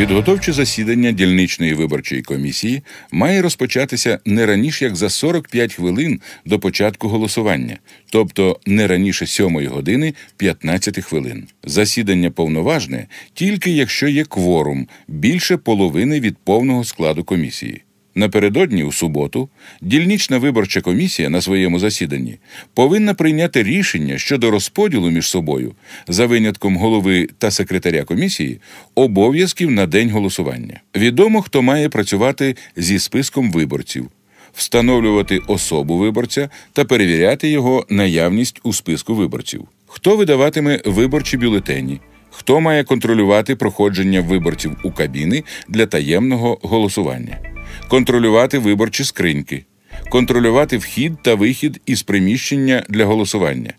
Підготовче засідання дільничної виборчої комісії має розпочатися не раніше як за 45 хвилин до початку голосування, тобто не раніше 7 години 15 хвилин. Засідання повноважне тільки якщо є кворум більше половини від повного складу комісії. Напередодні, у суботу, дільнична виборча комісія на своєму засіданні повинна прийняти рішення щодо розподілу між собою, за винятком голови та секретаря комісії, обов'язків на день голосування. Відомо, хто має працювати зі списком виборців, встановлювати особу виборця та перевіряти його наявність у списку виборців, хто видаватиме виборчі бюлетені. Хто має контролювати проходження виборців у кабіни для таємного голосування? Контролювати виборчі скриньки, контролювати вхід та вихід із приміщення для голосування.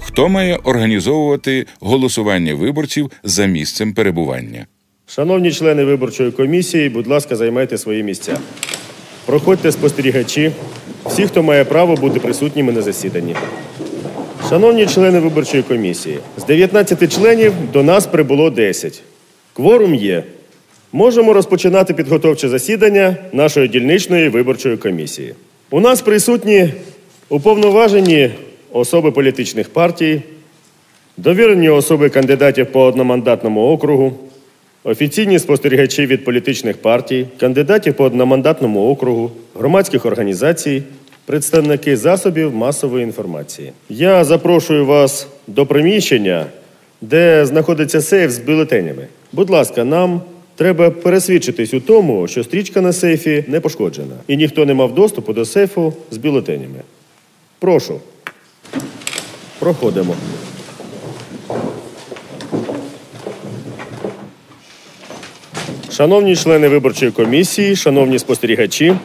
Хто має організовувати голосування виборців за місцем перебування? Шановні члени виборчої комісії, будь ласка, займайте свої місця. Проходьте спостерігачі, всі, хто має право бути присутніми на засіданні. Шановні члени виборчої комісії, з 19 членів до нас прибуло 10. Кворум є. Можемо розпочинати підготовче засідання нашої дільничної виборчої комісії. У нас присутні уповноважені особи політичних партій, довірені особи кандидатів по одномандатному округу, офіційні спостерігачі від політичних партій, кандидатів по одномандатному округу, громадських організацій, представники засобів масової інформації. Я запрошую вас до приміщення, де знаходиться сейф з бюлетенями. Будь ласка, нам. Треба пересвідчитись у тому, що стрічка на сейфі не пошкоджена, і ніхто не мав доступу до сейфу з бюлетенями. Прошу. Проходимо. Шановні члени виборчої комісії, шановні спостерігачі,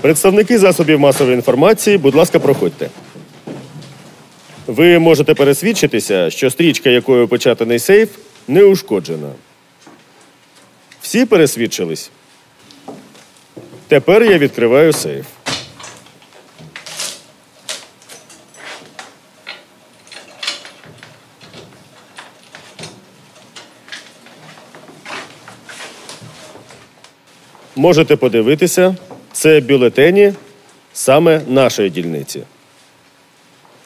представники засобів масової інформації, будь ласка, проходьте. Ви можете пересвідчитися, що стрічка, якою початаний сейф, не ушкоджена. Всі пересвідчились. Тепер я відкриваю сейф. Можете подивитися, це бюлетені саме нашої дільниці.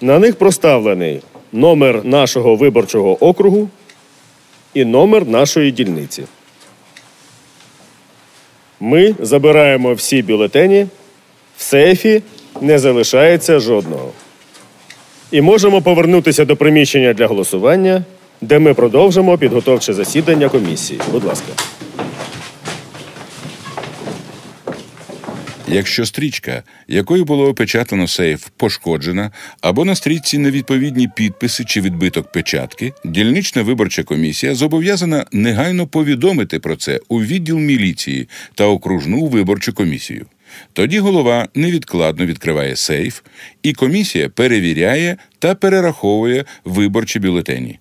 На них проставлений номер нашого виборчого округу і номер нашої дільниці. Ми забираємо всі бюлетені, в сейфі не залишається жодного. І можемо повернутися до приміщення для голосування, де ми продовжимо підготовче засідання комісії. Будь ласка. Якщо стрічка, якою було опечатано сейф, пошкоджена, або на стрічці невідповідні підписи чи відбиток печатки, дільнична виборча комісія зобов'язана негайно повідомити про це у відділ міліції та окружну виборчу комісію. Тоді голова невідкладно відкриває сейф, і комісія перевіряє та перераховує виборчі бюлетені.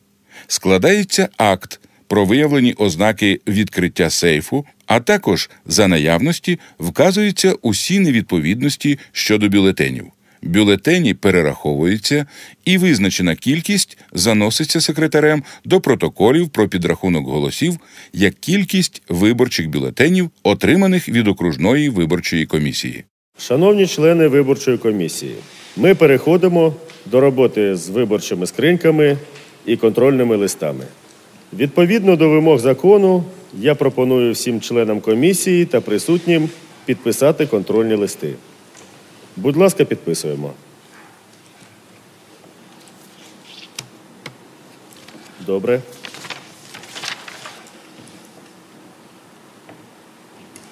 Складається акт про виявлені ознаки відкриття сейфу, а також за наявності вказуються усі невідповідності щодо бюлетенів. Бюлетені перераховуються і визначена кількість заноситься секретарем до протоколів про підрахунок голосів як кількість виборчих бюлетенів, отриманих від окружної виборчої комісії. Шановні члени виборчої комісії, ми переходимо до роботи з виборчими скриньками і контрольними листами. Відповідно до вимог закону, я пропоную всім членам комісії та присутнім підписати контрольні листи. Будь ласка, підписуємо. Добре.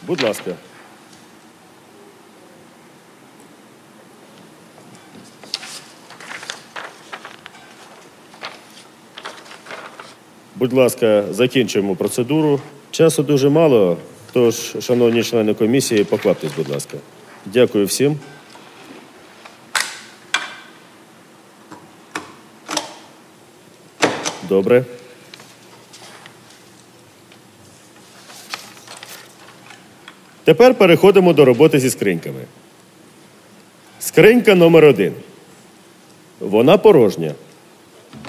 Будь ласка. Будь ласка, закінчуємо процедуру. Часу дуже мало, тож, шановні члени комісії, покваптесь, будь ласка. Дякую всім. Добре. Тепер переходимо до роботи зі скриньками. Скринька номер один. Вона порожня.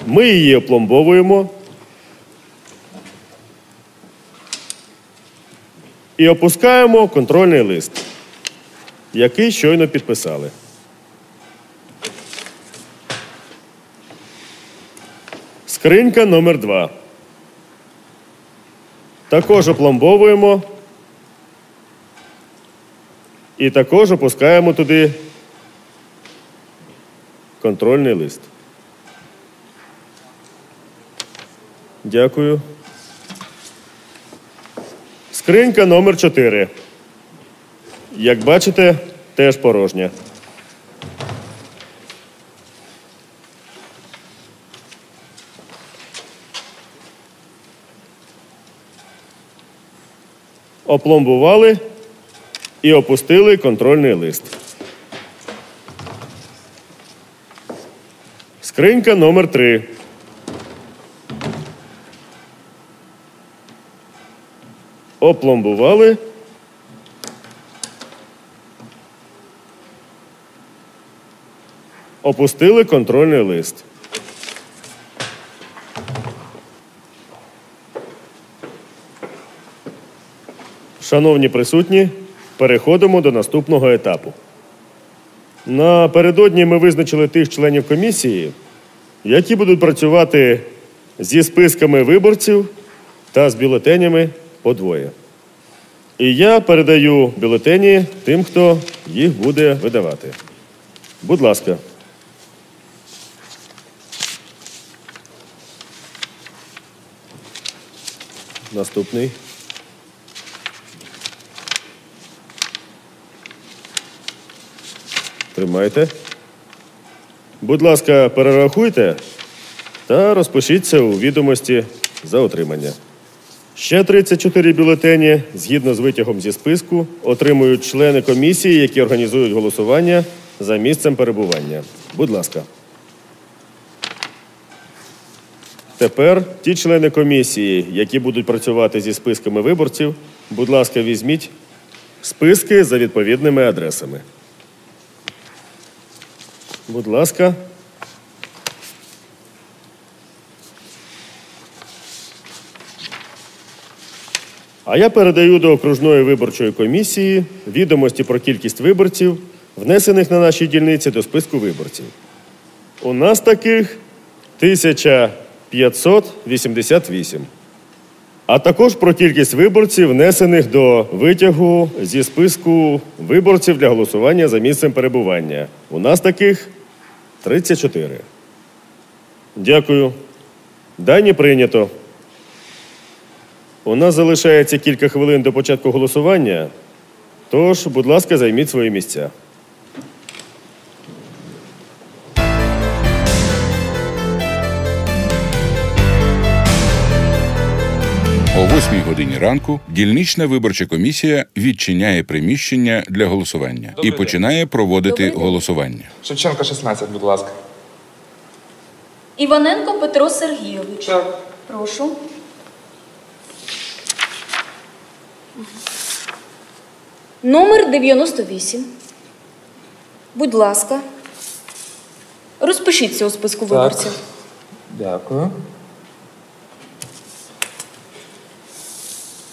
Ми її опломбовуємо. І опускаємо контрольний лист, який щойно підписали. Скринька номер 2 Також опломбовуємо. І також опускаємо туди контрольний лист. Дякую. Скринька номер 4 Як бачите, теж порожня. Опломбували і опустили контрольний лист. Скринька номер 3 Опломбували. Опустили контрольний лист. Шановні присутні, переходимо до наступного етапу. Напередодні ми визначили тих членів комісії, які будуть працювати зі списками виборців та з бюлетенями подвоє. І я передаю бюлетені тим, хто їх буде видавати. Будь ласка. Наступний. Тримайте. Будь ласка, перерахуйте та розпишіться у відомості за отримання. Ще 34 бюлетені, згідно з витягом зі списку, отримують члени комісії, які організують голосування за місцем перебування. Будь ласка. Тепер ті члени комісії, які будуть працювати зі списками виборців, будь ласка, візьміть списки за відповідними адресами. Будь ласка. А я передаю до окружної виборчої комісії відомості про кількість виборців, внесених на нашій дільниці до списку виборців. У нас таких 1588. А також про кількість виборців, внесених до витягу зі списку виборців для голосування за місцем перебування. У нас таких 34. Дякую. Дані прийнято. У нас залишається кілька хвилин до початку голосування. Тож, будь ласка, займіть свої місця. О 8 годині ранку дільнична виборча комісія відчиняє приміщення для голосування і Добрий день. починає проводити Добрий день. голосування. Шевченка 16, будь ласка. Іваненко Петро Сергійович. Так. Прошу. Номер 98. Будь ласка. Розпишіться у списку виборців. Дякую.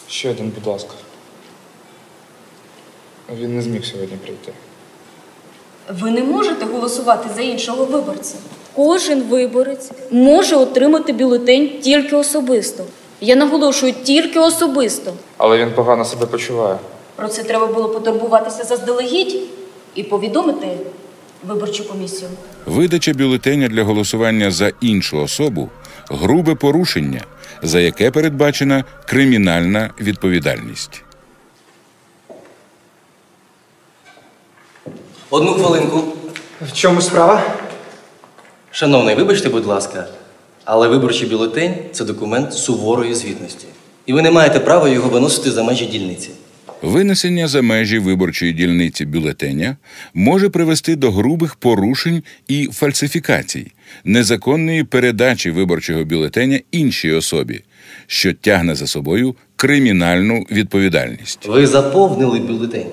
Ще один, будь ласка. Він не зміг сьогодні прийти. Ви не можете голосувати за іншого виборця. Кожен виборець може отримати бюлетень тільки особисто. Я наголошую тільки особисто. Але він погано себе почуває. Про це треба було потурбуватися заздалегідь і повідомити виборчу комісію. Видача бюлетеня для голосування за іншу особу грубе порушення, за яке передбачена кримінальна відповідальність. Одну хвилинку. В чому справа? Шановний, вибачте, будь ласка, але виборчий бюлетень це документ суворої звітності. І ви не маєте права його виносити за межі дільниці. Винесення за межі виборчої дільниці бюлетеня може привести до грубих порушень і фальсифікацій, незаконної передачі виборчого бюлетеня іншій особі, що тягне за собою кримінальну відповідальність. Ви заповнили бюлетень.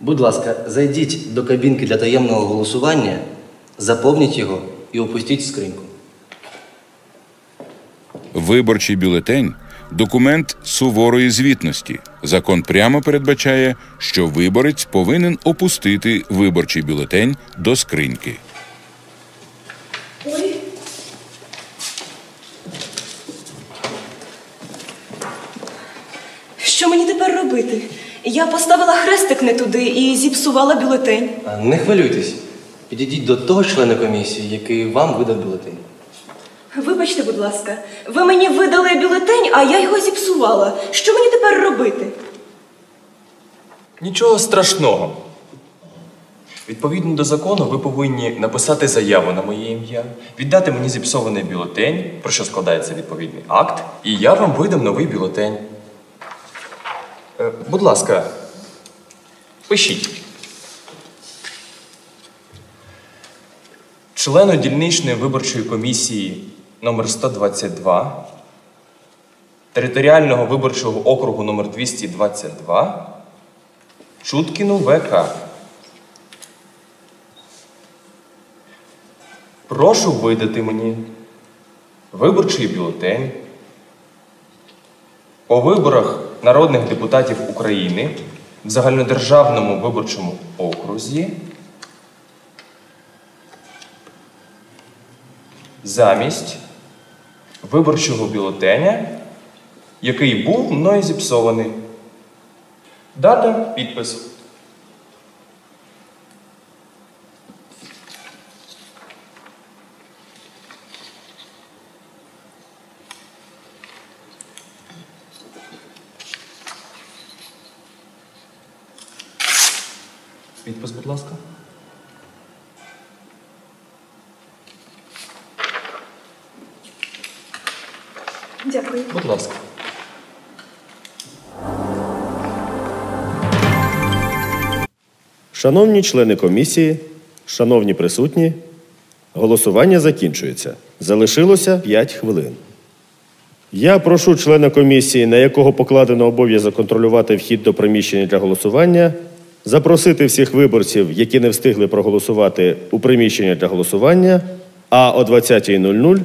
Будь ласка, зайдіть до кабінки для таємного голосування, заповніть його і опустіть скриньку. Виборчий бюлетень документ суворої звітності. Закон прямо передбачає, що виборець повинен опустити виборчий бюлетень до скриньки. Ой. Що мені тепер робити? Я поставила хрестик не туди і зіпсувала бюлетень. Не хвилюйтесь. Підійдіть до того члена комісії, який вам видав бюлетень. Вибачте, будь ласка, ви мені видали бюлетень, а я його зіпсувала. Що мені тепер робити? Нічого страшного. Відповідно до закону, ви повинні написати заяву на моє ім'я, віддати мені зіпсований бюлетень, про що складається відповідний акт, і я вам видам новий бюлетень. Е, будь ласка, пишіть. Члену дільничної виборчої комісії номер 122 територіального виборчого округу номер 222 Чуткіну ВК. Прошу видати мені виборчий бюлетень по виборах народних депутатів України в загальнодержавному виборчому окрузі замість виборчого бюлетеня, який був мною зіпсований. Дата, підпис. Шановні члени комісії, шановні присутні, голосування закінчується. Залишилося 5 хвилин. Я прошу члена комісії, на якого покладено обов'язок контролювати вхід до приміщення для голосування, запросити всіх виборців, які не встигли проголосувати у приміщення для голосування, а о 20.00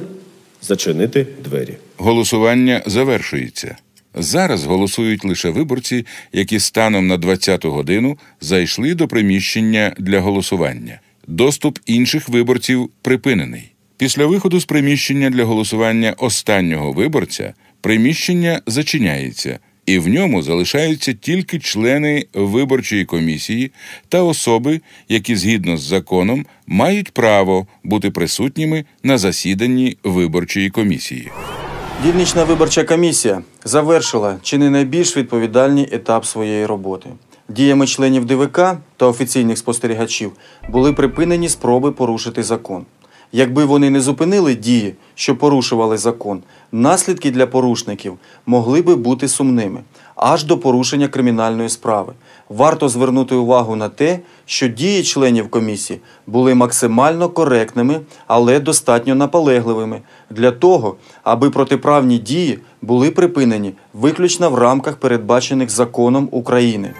зачинити двері. Голосування завершується. Зараз голосують лише виборці, які станом на 20-ту годину зайшли до приміщення для голосування. Доступ інших виборців припинений. Після виходу з приміщення для голосування останнього виборця приміщення зачиняється, і в ньому залишаються тільки члени виборчої комісії та особи, які згідно з законом мають право бути присутніми на засіданні виборчої комісії. Дільнична виборча комісія завершила чи не найбільш відповідальний етап своєї роботи. Діями членів ДВК та офіційних спостерігачів були припинені спроби порушити закон. Якби вони не зупинили дії, що порушували закон, наслідки для порушників могли би бути сумними аж до порушення кримінальної справи. Варто звернути увагу на те, що дії членів комісії були максимально коректними, але достатньо наполегливими для того, аби протиправні дії були припинені виключно в рамках передбачених законом України.